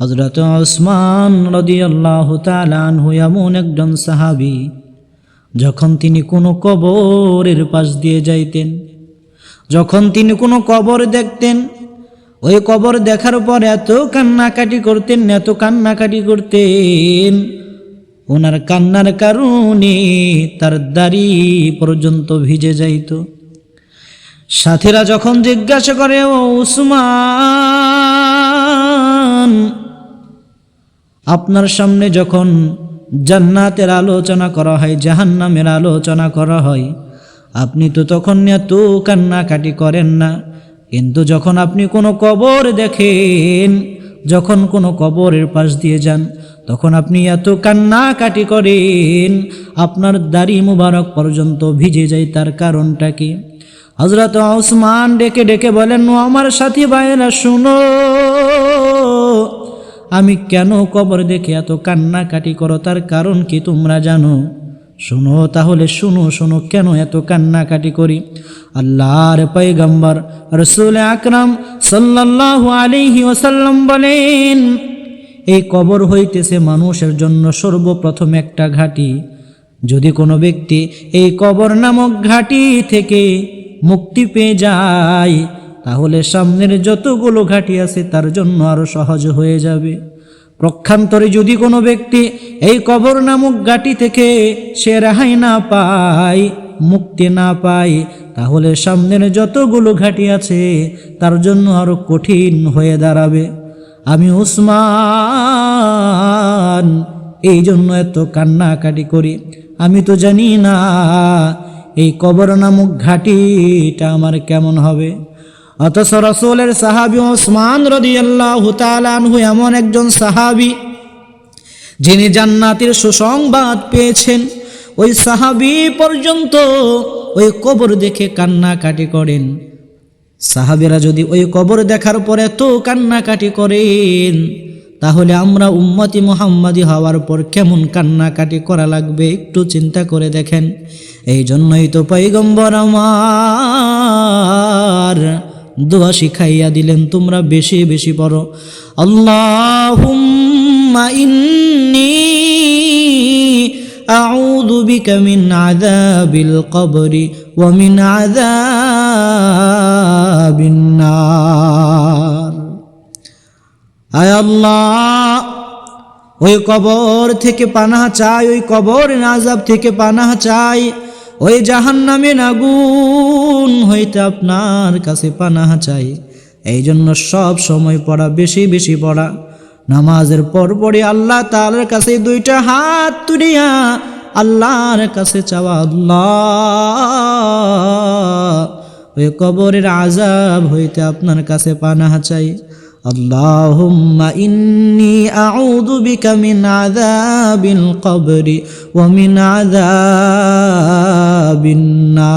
হজরত ওসমান রদিয়াল্লাহ তালানহু এমন একজন সাহাবি, যখন তিনি কোনো কবরের পাশ দিয়ে যাইতেন, যখন তিনি কোনো কবর দেখতেন, ওই কবর দেখার পর এত কান্নাকাটি করতেন, এত কান্নাকাটি করতেন, ওনার কান্নার কারণে তার দাড়ি পর্যন্ত ভিজে যাইত। সাথীরা যখন জিজ্ঞাসা করে, ও উসমান আপনার সামনে যখন জান্নাতের আলোচনা করা হয়, জাহান্নামের আলোচনা করা হয়, আপনি তো তখন এত কান্নাকাটি করেন না। কিন্তু যখন আপনি কোনো কবর দেখেন, যখন কোনো কবরের পাশ দিয়ে যান, তখন আপনি এত কান্নাকাটি করেন, আপনার দাড়ি মুবারক পর্যন্ত ভিজে যায় তার কারণটা কি? হজরত ওসমান ডেকে ডেকে বলেন আমার সাথী ভাইয়েরা, শুনো আমি কেন কবর দেখে এত কান্নাকাটি করো? তার কারণ কি তোমরা জানো? শুনো তাহলে, শুনো শুনো, কেন এত কান্নাকাটি করি? আল্লাহর পৈগম্বর রসুল আকরাম সাল্লাল্লাহু আলাইহি ওসাল্লাম বলেন, এই কবর হইতেছে মানুষের জন্য সর্বপ্রথম একটা ঘাটি। যদি কোনো ব্যক্তি এই কবর নামক ঘাটি থেকে মুক্তি পেয়ে যায় তাহলে সামনের যতগুলো ঘাটি আছে তার জন্য আরও সহজ হয়ে যাবে। প্রক্ষান্তরে যদি কোনো ব্যক্তি এই কবর নামক ঘাটি থেকে সে রেহাই না পায়, মুক্তি না পায়, তাহলে সামনের যতগুলো ঘাটি আছে তার জন্য আরও কঠিন হয়ে দাঁড়াবে। আমি উসমান, এই জন্য এত কান্নাকাটি করি। আমি তো জানি না এই কবর নামক ঘাটিটা আমার কেমন হবে। অথচ রসুলের সাহাবি ওসমান রদি আল্লাহ তালানহু এমন একজন সাহাবি যিনি জান্নাতের সুসংবাদ পেয়েছেন। ওই সাহাবি পর্যন্ত ওই কবর দেখে কান্নাকাটি করেন। সাহাবিরা যদি ওই কবর দেখার পরে এত কান্নাকাটি করেন, তাহলে আমরা উম্মতি মোহাম্মদী হওয়ার পর কেমন কান্নাকাটি করা লাগবে একটু চিন্তা করে দেখেন। এই জন্যই তো পৈগম্বর আমার দোয়া শিখাইয়া দিলেন, তোমরা বেশি বেশি পড়ো। আল্লাহুম্মা ইন্নি আউযু বিকা মিন আযাবিল কবরি ওয়া মিন আযাবিন নার। আয় আল্লাহ, ওই কবর থেকে পানাহা চাই, ওই কবর নাজাব থেকে পানাহা চাই। ওই জাহান্নামে আগুন হইতে আপনার কাছে পানাহ চাই এই জন্য সব সময় পড়া বেশি বেশি পড়া নামাজের পর পরে আল্লাহ তালার কাছে দুইটা হাত তুলিয়া আল্লাহর কাছে চাওয়া আল্লাহ ওই কবরের আজাব হইতে আপনার কাছে পানাহ চাই اللهم إني أعوذ بك من عذاب القبر ومن عذاب বিন্না